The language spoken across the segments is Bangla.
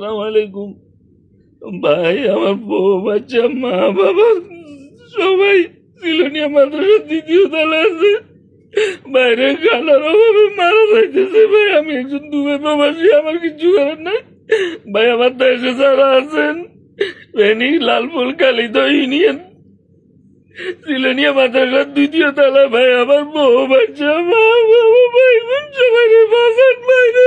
সালাম আলাইকুম। ভাই, আমার বউ, বাচ্চা, মা, বাবা, সবাই সিলোনিয়া মাদ্রাসার দ্বিতীয় তলা আছে। বাইরে খানার অভাবে মারা যাইতেছে ভাই, আমি একজন দুবে প্রবাসী, আমার কিছু করার নাই। ভাই, আমার দেশে যারা আছেন ফেনী লালপুর কালিত ইউনিয়ন, সিলোনিয়া মাদ্রাসার দ্বিতীয় তলা ভাই, আমার বউ, বাচ্চা, মা, বাবা, ভাই সবাই বাসান বাইরে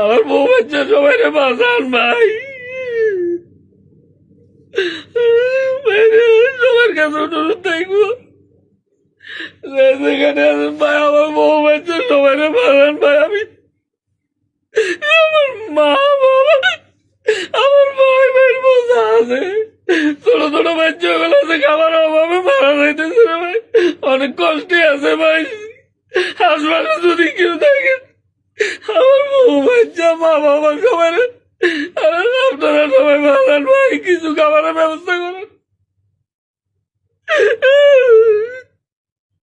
আমার বউ বাচ্চা সবাই রে বাঁচান ভাই। সবার কাছে আমার বউ আমি আমার মা, বাবা, আমার আছে। ছোট ছোট বাচ্চা আছে খাবার অভাবে মারা যাইতেছে ভাই। অনেক কষ্টে আছে ভাই। হাসপাতালে যদি কেউ বাচ্চা মা বাবা সবাই আপনারা সবাই ভালো কিছু খাবারের ব্যবস্থা করেন।